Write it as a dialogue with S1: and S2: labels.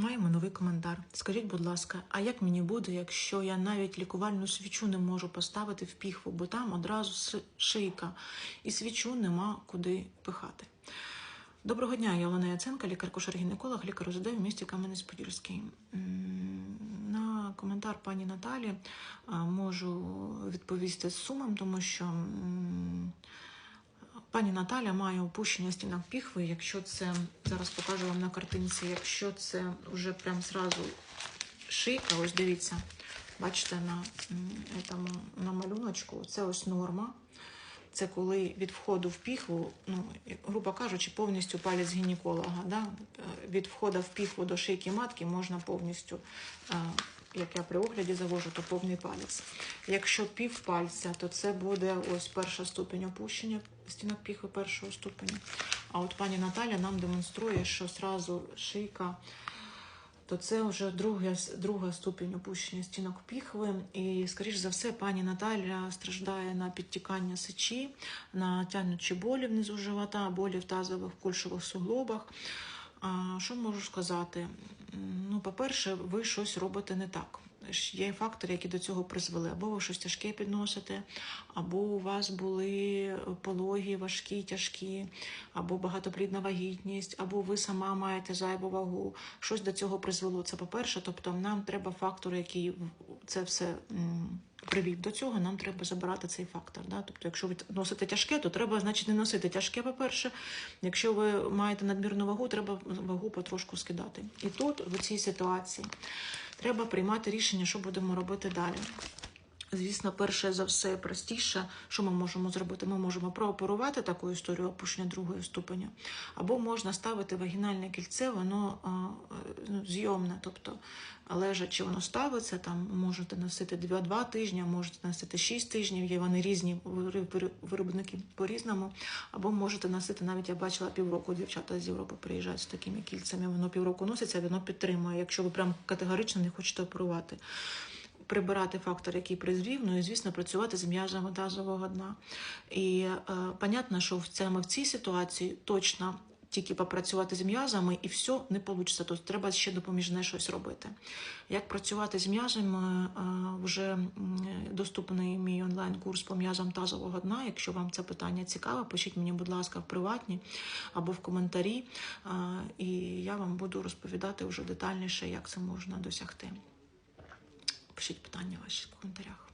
S1: Маємо новий коментар. Скажіть, будь ласка, а як мені буде, якщо я навіть лікувальну свічу не можу поставити в піхву, бо там одразу шийка, і свічу нема куди пихати? Доброго дня, я Олена Яценка, лікар-кошер-гінеколог, лікар ОЗД в місті Кам'янець-Подільський. На коментар пані Наталі можу відповісти з сумом, тому що Пані Наталя має опущення стінок піхви. Якщо це зараз покажу вам на картинці, якщо це вже прям зразу шийка, ось дивіться, бачите на, етому, на малюночку, це ось норма. Це коли від входу в піхву, ну, грубо кажучи, повністю палець гінеколога. Да? Е, Від входу в піхву до шийки матки можна повністю, е, як я при огляді завожу, то повний палець. Якщо пів пальця, то це буде ось перша ступінь опущення стінок піхви першого ступеня. А от пані Наталя нам демонструє, що зразу шийка то це вже друга, друга ступінь опущення стінок піхви. І, скоріш за все, пані Наталя страждає на підтікання сечі, на тягнучі болі внизу живота, болі в тазових кульшових суглобах. Що можу сказати? Ну, по-перше, ви щось робите не так. Є фактори, які до цього призвели. Або ви щось тяжке підносите, або у вас були пологи важкі, тяжкі, або багатоплідна вагітність, або ви сама маєте зайву вагу. Щось до цього призвело. Це по-перше. Тобто, нам треба фактор, який це все привів до цього. Нам треба забирати цей фактор. Да? Тобто, якщо ви носите тяжке, то треба, значить, не носити тяжке, по-перше. Якщо ви маєте надмірну вагу, треба вагу потрошку скидати. І тут, в цій ситуації, треба приймати рішення, що будемо робити далі. Звісно, перше за все простіше, що ми можемо зробити? Ми можемо прооперувати таку історію опущення другої ступеня, або можна ставити вагінальне кільце, воно е, ну, зйомне, тобто лежачи воно ставиться, там можете носити 2 тижні, можете носити 6 тижнів, є вони різні виробники по-різному, або можете носити, навіть я бачила півроку, дівчата з Європи приїжджають з такими кільцями, воно півроку носиться, воно підтримує, якщо ви прям категорично не хочете оперувати прибирати фактор, який призвів, ну і звісно, працювати з м'язами тазового дна. І е, понятно, що в саме в цій ситуації точно. Тільки попрацювати з м'язами і все не вийде. Тобто треба ще допоміжне щось робити. Як працювати з м'язами, е, вже доступний мій онлайн-курс по м'язам тазового дна. Якщо вам це питання цікаве, пишіть мені, будь ласка, в приватні або в коментарі, е, і я вам буду розповідати вже детальніше, як це можна досягти. Пишіть питання ваші в коментарях.